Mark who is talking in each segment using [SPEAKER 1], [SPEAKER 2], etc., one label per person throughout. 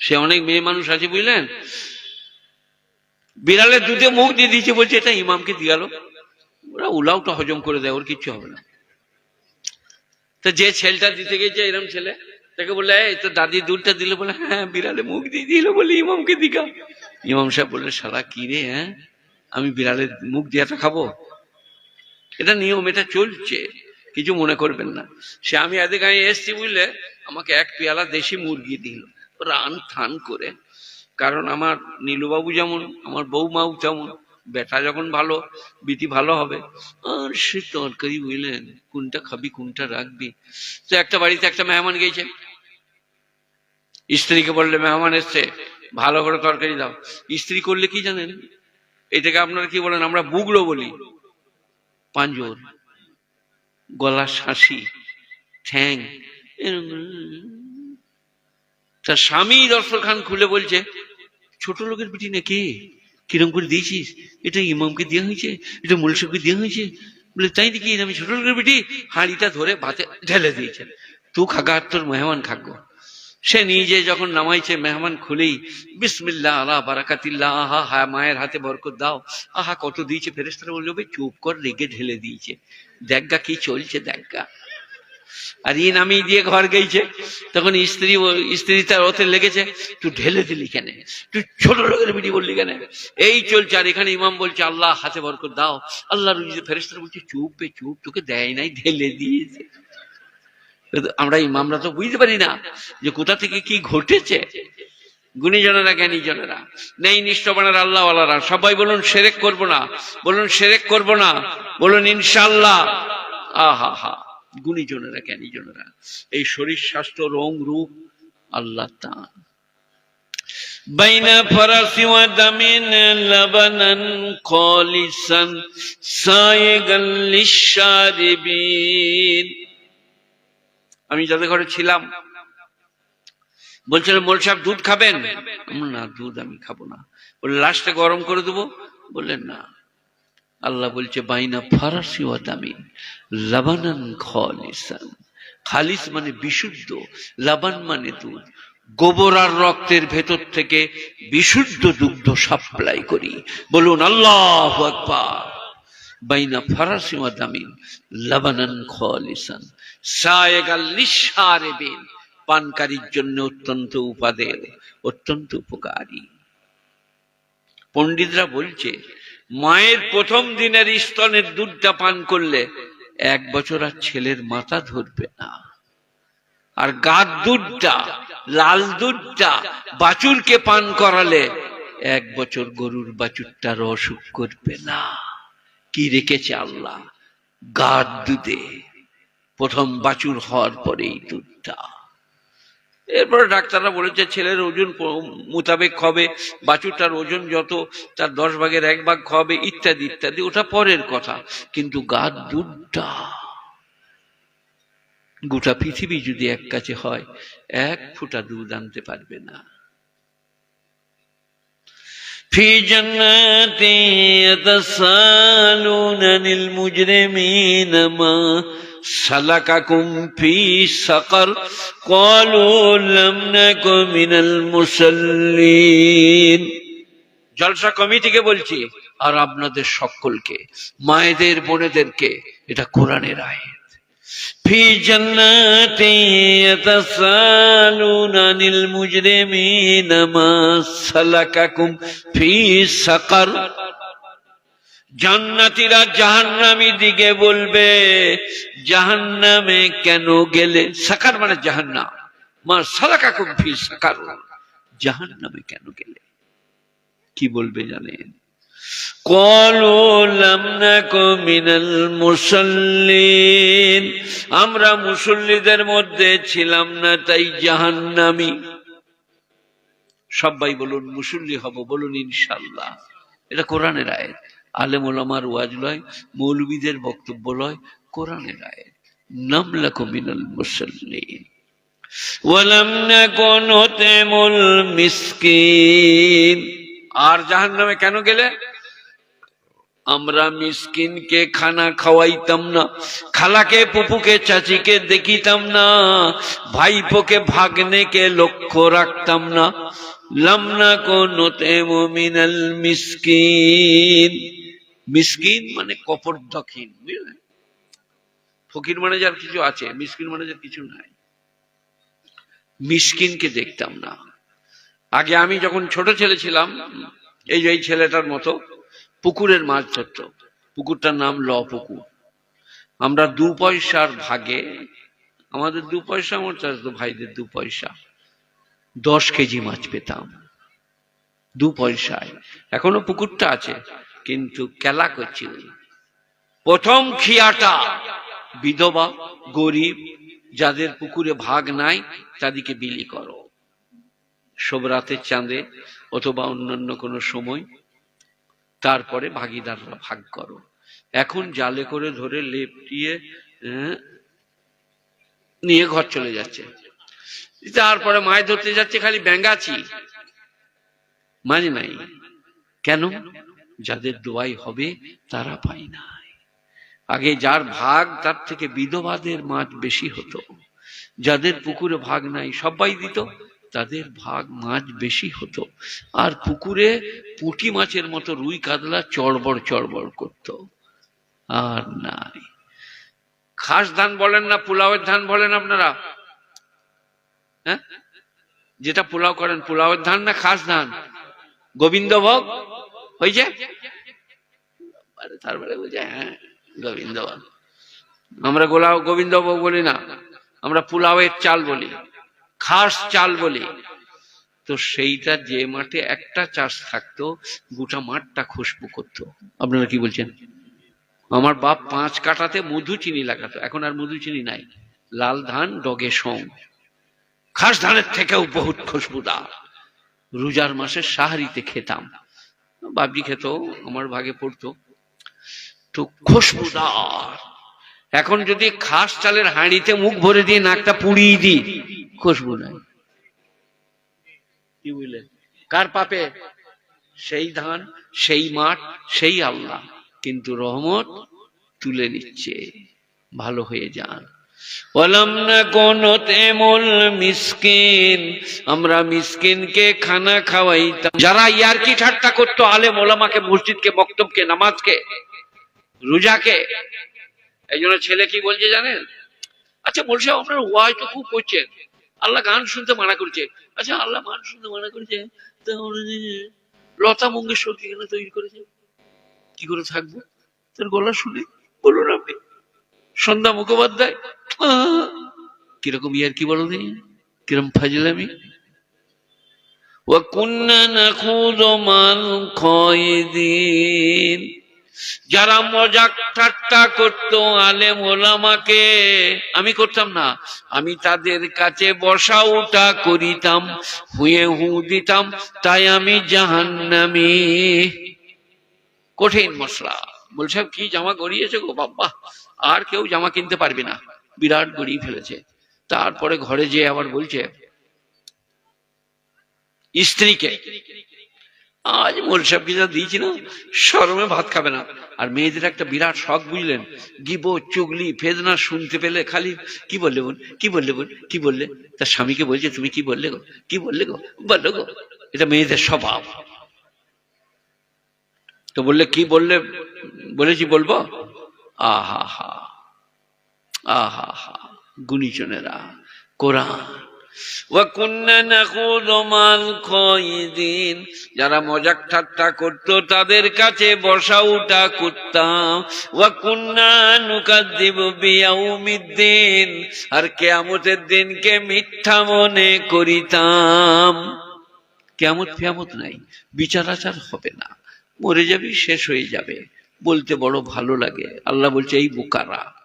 [SPEAKER 1] সে অনেক মেয়ে মানুষ আছে, বুঝলেন? বিড়ালের দুধে মুখ দিয়ে দিয়েছে, বলছে, এটা ইমামকে দিয়ালো ওরা উলাউটা হজম করে দেয়, ওর কিচ্ছু হবে না। তো যে ছেলেটা দিতে গেছে, এরম ছেলে, তাকে বলে এই তো দাদি দুধটা দিলে? বলে হ্যাঁ বিড়ালে মুখ দিয়ে দিল বলে ইমামকে দিকা ইমাম সাহেব বললে সারা কি রে হ্যাঁ? আমি বিড়ালের মুখ দিয়াটা খাব? এটা নিয়ম, এটা চলছে, কিছু মনে করবেন না। সে আমি এদিকে এসছি, বুঝলে? আমাকে এক পেয়ালা দেশি মুরগি দিল। রান থান করে। কারণ আমার নীলুবাবু যেমন, আমার বৌমাও তেমন। বেটা যখন ভালো, বিটি ভালো হবে, আর সে তরকারি বুঝলেন, কোনটা খাবি, কোনটা রাখবি। তো একটা বাড়িতে একটা মেহমান গেছে স্ত্রীকে বললে, মেহমান এসছে, ভালো করে তরকারি দাও। স্ত্রী করলে কি জানেন? এটাকে আপনারা কি বলেন? আমরা বুগলো বলি। পাঁজর গলা শাঁসি, ঠ্যাং। এরম- তার স্বামী দর্শখান খুলে বলছে, ছোট লোকের পিঠি নাকি? কিরম করে দিয়েছিস? এটা ইমামকে দেওয়া হয়েছে, এটা মুলসবকে দেওয়া হয়েছে। বলে, তাই দেখি আমি ছোট লোকের পিঠি হাঁড়িটা ধরে ভাতে ঢেলে দিয়েছে। তু খাগা আর তোর মেহমান খাগো। সে নিজে যখন নামাইছে, মেহমান খুলেই, বিসমিল্লাহ, আল্লাহ বারাকাতিল্লাহ, আহা হা মায়ের হাতে বরকত দাও। আহা, কত দিয়েছে ফেরেস্তারা বলল চুপ কর, রেগে ঢেলে দিয়েছে। দেখা কি চলছে, দেখা আর ই নামিয়ে দিয়ে ঘর গেছে তখন স্ত্রী স্ত্রী তার ওতে লেগেছে, তুই ঢেলে দিলি কেন? তুই ছোট লোকের বিড়ি বললি কেন? এই চলছে, আর এখানে ইমাম বলছে, আল্লাহ হাতে বর করে দাও, আল্লাহ রুজি ফেরেস্তারা বলছে, চুপ বে, চুপ, তোকে দেয় নাই, ঢেলে দিয়েছে। আমরা ইমামরা তো বুঝতে পারি না যে কোথা থেকে কি ঘটেছে। গুণীজনেরা, জ্ঞানীজনেরা নেই নিষ্ঠবানের আল্লাহ আল্লাহরা সবাই বলুন, সেরেক করব না, বলুন, সেরেক করব না, বলুন ইনশাল্লাহ আহা, হা। গুণীজনেরা জ্ঞানীজনেরা এই শরীর স্বাস্থ্য রং রূপ আল্লাহ তাঁর بين فرس ودم لبنا خالصا سائغا للشاربين আমি যাদের ঘরে ছিলাম বলছিল মোল সাহেব দুধ খাবেন আমি বললাম, না দুধ আমি খাবো না বলে লাস্টে গরম করে দেবো বললেন না আল্লাহ বলছে বাইনা ফারাসি ও দামি লাবানান খালিসান। খালিস মানে বিশুদ্ধ, লাবান মানে দুধ। গোবর আর রক্তের ভেতর থেকে বিশুদ্ধ দুগ্ধ সাপ্লাই করি। বলুন, আল্লাহ বাইনা ফারাসি ওয়া দামিন লাবানান খালিসান। সায়েগাল লিশারিবিন পানকারীর জন্য অত্যন্ত উপাদেয়, অত্যন্ত উপকারী। পণ্ডিতরা বলছে, মায়ের প্রথম দিনের স্তনের দুধটা পান করলে এক বছর আর ছেলের মাথা ধরবে না। আর গার দুধটা, লাল দুধটা বাছুরকে পান করালে এক বছর গরুর বাছুরটার অসুখ করবে না। কি রেখেছে আল্লাহ? গার দুধে। প্রথম বাছুর হওয়ার পরেই দুধটা। এরপরে ডাক্তাররা বলেছে ছেলের ওজন প- মোতাবেক হবে বাছুরটার ওজন যত তার দশ ভাগের এক ভাগ হবে ইত্যাদি ইত্যাদি ওটা পরের কথা কিন্তু গার দুধটা গোটা পৃথিবী যদি এক কাছে হয় এক ফোঁটা দুধ আনতে পারবে না في جنات يتسالون عن المجرمين ما سلككم في سقر قالوا لم نكن من المصلين জলসা কমিটিকে বলছি আর আপনাদের সকলকে মায়েদের বোনেদেরকে এটা কোরআনের আয়াত في جنات يتسالون عن المجرمين ما سلككم في سقر জান্নাতিরা জাহান্নামি দিকে বলবে, জাহান্নামে কেন গেলে? সাকার মানে জাহান্নাম। মা সালাকা কুম্ফি সাকার। জাহান্নামে কেন গেলে? কি বলবে জানেন? আমরা মুসল্লিদের মধ্যে ছিলাম না, তাই জাহান্নামি। সবাই বলুন, মুসল্লি হব বলুন ইনশাল্লাহ এটা কোরআনের আয়াত। আলেম ওলামার ওয়াজ লয়, মৌলবীদের বক্তব্য লয়, কোরআনের আয়াত। নামলাক মিনাল মুসল্লিন। ওয়ালাম নাকুন নুতইমুল মিসকিন। আর জাহান্নামে কেন গেলে? আমরা মিসকিনকে খানা খাওয়াইতাম না, খালাকে পুপুকে চাচিকে দেখিতাম না, ভাইপোকে ভাগ্নেকে লক্ষ্য রাখতাম না। লামনা কোনোতে মিনাল মিসকিন। মিসকিন মানে কপর্দক্ষিণ বুঝলেন? ফকির মানে যার কিছু আছে, মিসকিন মানে যার কিছু নাই। মিসকিনকে দেখতাম না। আগে আমি যখন ছোট ছেলে ছিলাম, এই যে এই ছেলেটার মতো, পুকুরের মাছ ধরত। পুকুরটার নাম ল পুকুর আমরা দু পয়সার ভাগে, আমাদের দু পয়সা, আমার চাষতো ভাইদের দু পয়সা, দশ কেজি মাছ পেতাম। দু পয়সায়। এখনও পুকুরটা আছে। কিন্তু কেলা করছি। প্রথম খিয়াটা বিধবা গরিব যাদের পুকুরে ভাগ নাই তাদেরকে বিলি করো। সব রাতের চাঁদে অথবা অন্যান্য কোনো সময় তারপরে ভাগিদাররা ভাগ করো। এখন জালে করে ধরে লেপটিয়ে আহ, নিয়ে ঘর চলে যাচ্ছে। তারপরে মাছ ধরতে যাচ্ছে খালি ব্যাঙ্গাছি মাঝ নাই। কেন? যাদের দোয়াই হবে, তারা পায় নাই। আগে যার ভাগ, তার থেকে বিধবাদের মাছ বেশি হতো। যাদের পুকুরে ভাগ নাই, সবাই দিত, তাদের ভাগ মাছ বেশি হতো। আর পুকুরে পুঁটি মাছের মতো রুই কাতলা চড়বড় চড়বড় করত। আর নাই। খাস ধান বলেন না, পোলাওয়ের ধান বলেন আপনারা? হ্যাঁ? যেটা পোলাও করেন, পোলাওয়ের ধান না খাস ধান? গোবিন্দভোগ? হয়েছে? তারপরে বুঝে হ্যাঁ গোবিন্দভোগ আমরা গোলাও গোবিন্দভোগ বলি না, আমরা পোলাওয়ের চাল বলি, খাস চাল বলি। তো সেইটা যে মাঠে একটা চাষ থাকতো, গোটা মাঠটা খুশবু করতো। আপনারা কি বলছেন? আমার বাপ পাঁচ কাটাতে মধু চিনি লাগাতো, এখন আর মধু চিনি নাই। লাল ধান, ডগে সং খাস ধানের থেকেও বহুত খুশবুদার রোজার মাসে সাহারিতে খেতাম। বাবজি খেত আমার ভাগে পড়তো। তো খুশবুদার এখন যদি খাস চালের হাঁড়িতে মুখ ভরে দিয়ে নাকটা পুড়িয়ে দিই খুশবু নাই কি বুঝলেন কার পাপে? সেই ধান সেই মাঠ সেই আল্লাহ। কিন্তু রহমত তুলে নিচ্ছে। ভালো হয়ে যান। ওয়ালাম নাকুনু তেমুল মিসকিন। আমরা মিসকিনকে খানা খাওয়াইতাম। যারা ইয়ারকি ঠাট্টা করতো, আলেম ওলামাকে, মসজিদকে, মক্তবকে, নামাজকে, রোজাকে। এই জন্য ছেলে কি বলছে জানেন? আচ্ছা বলছে, আপনার ওয়াজ তো খুব করছেন আল্লাহ গান শুনতে মানা করছে। আচ্ছা আল্লাহ গান শুনতে মানা করছে। লতা মঙ্গেশকর কি কেন তৈরি করেছে? কি করে থাকব? তার গলা শুনে বলুন আপনি। সন্ধ্যা মুখোপাধ্যায়! কীরকম ইয়ার কি বলো দিই কিরম ফাজিলামি? যারা মজাক ঠাট্টা করত আলেম ওলামাকে, আমি করতাম না। আমি তাদের কাছে বসা উঠা করিতাম, হুয়ে হু দিতাম, তাই আমি জাহান্নামি। কঠিন মশলা। বলছে, কি জামা গড়িয়েছে গো বাবা আর কেউ জামা কিনতে পারবে না। বিরাট গড়িয়ে ফেলেছে। তারপরে ঘরে যে আবার বলছে, স্ত্রীকে, আজ কি যা দিয়েছি না? সরমে ভাত খাবে না। আর মেয়েদের একটা বিরাট শখ বুঝলেন। গিব, চুগলি, ফেদনা শুনতে পেলে খালি, কি বললে বোন? কি বললে বোন? কি বললে? তার স্বামীকে বলছে, তুমি কি বললে গো? কি বললে গো? বলল গো। এটা মেয়েদের স্বভাব। তো বললে, কি বললে? বলেছি, বলব? আহা হা। আহা হা গুণীজনেরা, কোরআন। যারা মজাক ঠাট্টা করত, তাদের কাছে বসা উঠা করতাম। আর কেয়ামতের দিনকে মিথ্যা মনে করিতাম। কেমত ফেয়ামত নাই, বিচার আচার হবে না। মরে যাবি, শেষ হয়ে যাবে। বলতে বড় ভালো লাগে। আল্লাহ বলছে, এই বোকারা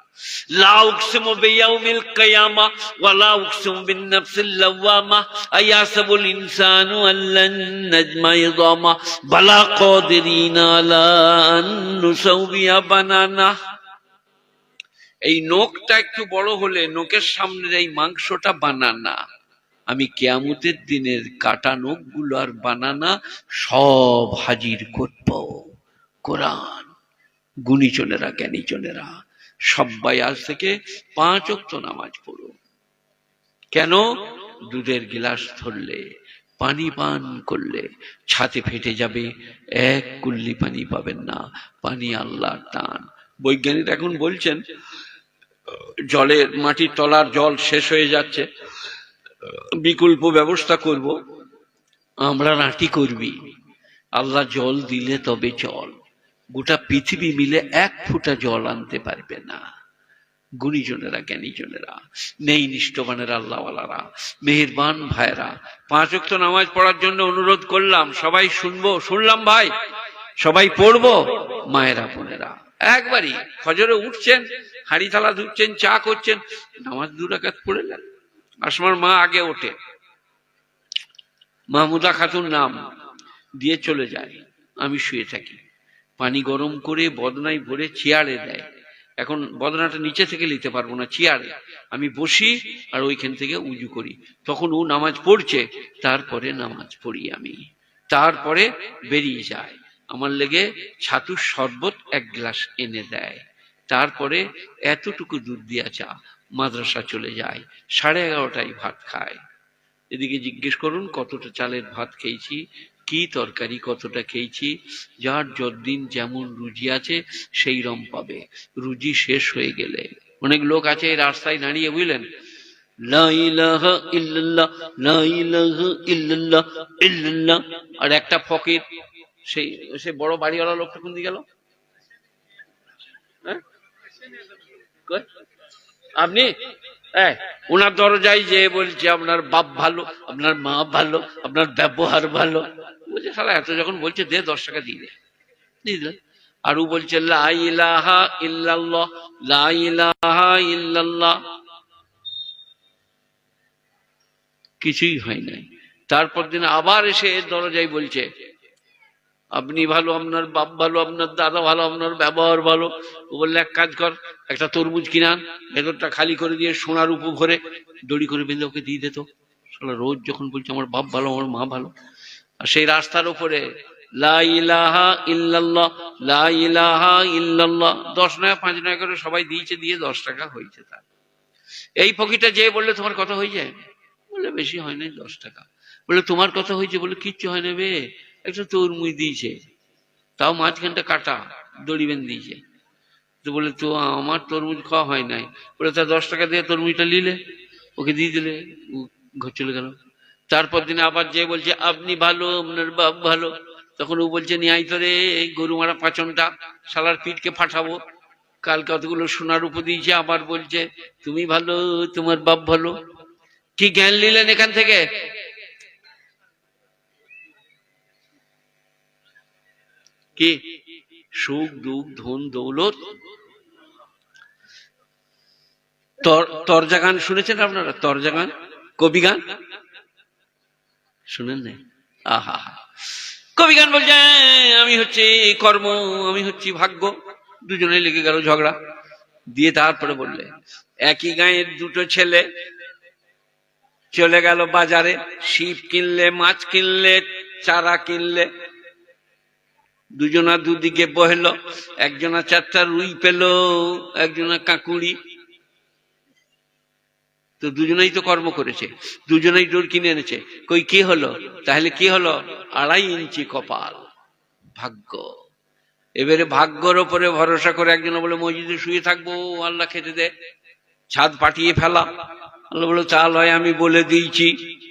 [SPEAKER 1] لا أقسم بيوم القيامة ولا أقسم بالنفس اللوامة أيحسب الإنسان أن لن نجمع عظامه بلى قادرين على أن نسوي بنانه এই নখটা একটু বড় হলে নখের সামনের এই মাংসটা বানানা আমি কেয়ামতের দিনের কাটা নখগুলো আর বানানা সব হাজির করব কোরআন গুণীজনেরা জ্ঞানীজনেরা সবাই আজ থেকে পাঁচ অক্ত নামাজ পড়ো। কেন? দুধের গিলাস ধরলে, পানি পান করলে, ছাতে ফেটে যাবে, এক কুল্লি পানি পাবেন না, পানি আল্লাহর টান বৈজ্ঞানিক এখন বলছেন, জলের মাটির তলার জল শেষ হয়ে যাচ্ছে, বিকল্প ব্যবস্থা করব, আমরা নাটি করবি। আল্লাহ জল দিলে তবে জল। গোটা পৃথিবী মিলে এক ফোঁটা জল আনতে পারবে না। গুণীজনেরা, জ্ঞানীজনেরা, নেই নিষ্ঠবানের আল্লাহওয়ালারা, মেহেরবান ভাইরা পাঁচ ওয়াক্ত নামাজ পড়ার জন্য অনুরোধ করলাম, সবাই শুনব, শুনলাম ভাই, সবাই পড়ব, মায়েরা, বোনেরা। একবারই ফজরে উঠছেন হাড়ি থালা ধুচ্ছেন, চা করছেন, নামাজ দু রাকাত পড়ে নেন আসমার মা আগে ওঠে। মাহমুদা খাতুন নাম দিয়ে চলে যায়, আমি শুয়ে থাকি। পানি গরম করে বদনায় ভরে চেয়ারে দেয়। এখন বদনাটা নিচে থেকে নিতে পারব না, চেয়ারে। আমি বসি আর ওইখান থেকে উজু করি। তখন ও নামাজ পড়ছে, তারপরে নামাজ পড়ি আমি। তারপরে বেরিয়ে যায়। আমার লেগে ছাতুর শরবত এক গ্লাস এনে দেয়। তারপরে এতটুকু দুধ দিয়া চা, মাদ্রাসা চলে যায়, সাড়ে এগারোটায় ভাত খায়। এদিকে জিজ্ঞেস করুন, কতটা চালের ভাত খেয়েছি? কি তরকারি কতটা খেয়েছি, যার যতদিন যেমন রুজি আছে সেই রম পাবে। রুজি শেষ হয়ে গেলে। অনেক লোক আছে এই রাস্তায় দাঁড়িয়ে, বুঝলেন। আর একটা ফকির সেই সে বড় বাড়িওয়ালা লোকটা কোন দিকে গেল? হ্যাঁ? আপনি? এই, ওনার দরজায় যে বলছে আপনার বাপ ভালো আপনার মা ভালো আপনার ব্যবহার ভালো। বলছে সালা এত যখন বলছে দে দশ টাকা দিয়ে দে আর ও বলছে ইল্লাল্লাহ কিছুই হয় নাই। তারপর দিন আবার এসে দরজায় বলছে আপনি ভালো, আপনার বাপ ভালো, আপনার দাদা ভালো, আপনার ব্যবহার ভালো। ও বললে, এক কাজ কর, একটা তরমুজ কিনান ভেতরটা খালি করে দিয়ে সোনার উপর ভরে দড়ি করে বেঁধে ওকে দিয়ে দিত রোজ যখন বলছে, আমার বাপ ভালো, আমার মা ভালো। আর সেই রাস্তার উপরে দশ নয়, পাঁচ নয় করে সবাই দিয়েছে, দিয়ে দশ টাকা হয়েছে তার। এই ফকিটা যে বললে, তোমার কথা হয়ে যায় বলে বেশি হয় নাই দশ টাকা। বলে তোমার কথা হয়েছে? বলে কিচ্ছু হয় না বে। একটা তরমুজ দিয়েছে, তাও মাঝখানটা কাটা দড়ি বেঁধে দিয়েছে। তো বলে, তো আমার তরমুজ খাওয়া হয় নাই। বলে, তা দশ টাকা দিয়ে তরমুজটা নিলে। ওকে দিয়ে দিলে ঘর চলে গেল। তারপর দিনে আবার যে বলছে, আপনি ভালো, আপনার বাপ ভালো। তখন ও বলছে, নিয়ে আই তোরে এই গরু মারা পাচনটা, শালার পিঠকে ফাটাবো। কাল কতগুলো সোনার উপর দিয়েছে, আবার বলছে, তুমি ভালো, তোমার বাপ ভালো। কি জ্ঞান নিলেন এখান থেকে? কি? সুখ, দুঃখ, ধন, দৌলত? তর- তরজা গান শুনেছেন আপনারা? তরজা গান কবি গান শুনেন নাই? আহা কবি গান বলছে আমি হচ্ছে কর্ম, আমি হচ্ছি ভাগ্য। দুজনে লেগে গেল ঝগড়া। দিয়ে তারপরে বললে, একই গাঁয়ের দুটো ছেলে চলে গেল বাজারে। শিব কিনলে, মাছ কিনলে, চারা কিনলে দুজনা দুদিকে বহেল, একজনা চারটা রুই পেল, একজনা কাকুড়ি। তো দুজনেই তো কর্ম করেছে, দুজনেই ডোর কিনে এনেছে। কই, কি হলো? তাহলে কি হলো? আড়াই ইঞ্চি কপাল। ভাগ্য। এবারে ভাগ্যর ওপরে ভরসা করে একজন বলে, মসজিদে শুয়ে থাকব, আল্লাহ খেতে দে। ছাদ পাঠিয়ে ফেলা। আল্লাহ বলে চাল হয় আমি বলে দিয়েছি।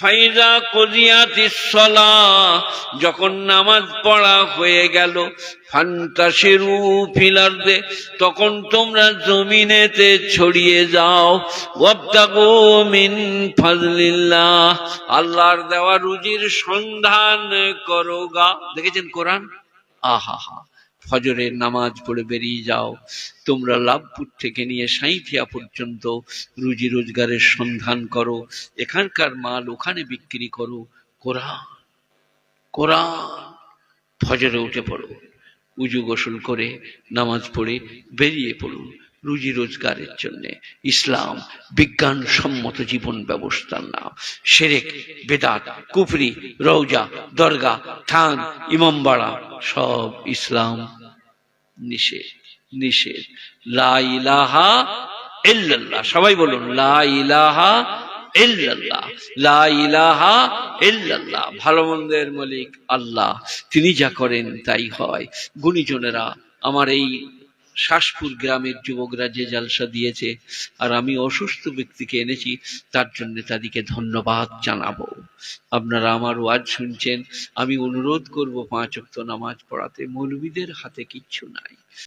[SPEAKER 1] ফাইজা কজিয়াতিস সলা যখন নামাজ পড়া হয়ে গেল, ফান্তাসিরু ফিলার্দে তখন তোমরা জমিনেতে ছড়িয়ে যাও। ওয়াবতাগু মিন ফাজলিল্লাহ, আল্লাহর দেওয়া রুজির সন্ধান করো গা। দেখেছেন কোরআন? আহা হা ফজরের নামাজ পড়ে বেরিয়ে যাও। তোমরা লাভপুর থেকে নিয়ে সাঁইথিয়া পর্যন্ত রুজি রোজগারের সন্ধান করো। এখানকার মাল ওখানে বিক্রি করো। কোরআন কোরআন। ফজরে উঠে পড়ো। উজু গোসল করে নামাজ পড়ে বেরিয়ে পড়ুন রুজি রোজগারের জন্য। ইসলাম বিজ্ঞান সম্মত জীবন ব্যবস্থার নাম। সেরেক, বেদাত, কুফরি রৌজা দরগা, থান, ইমামবাড়া, সব ইসলাম নিষেধ নিষেধ। লা ইলাহা ইল্লাল্লাহ। সবাই বলুন, লা ইলাহা ইল্লাল্লাহ। লা ইলাহা ভালো মন্দের মালিক আল্লাহ। তিনি যা করেন তাই হয়। গুণীজনেরা, আমার এই শাসপুর গ্রামের যুবকরা যে জালসা দিয়েছে, আর আমি অসুস্থ ব্যক্তিকে এনেছি, তার জন্য তাদেরকে ধন্যবাদ জানাব। আপনারা আমার ওয়াজ শুনছেন, আমি অনুরোধ করব পাঁচ ওয়াক্ত নামাজ পড়াতে, মৌলবীদের হাতে কিচ্ছু নাই।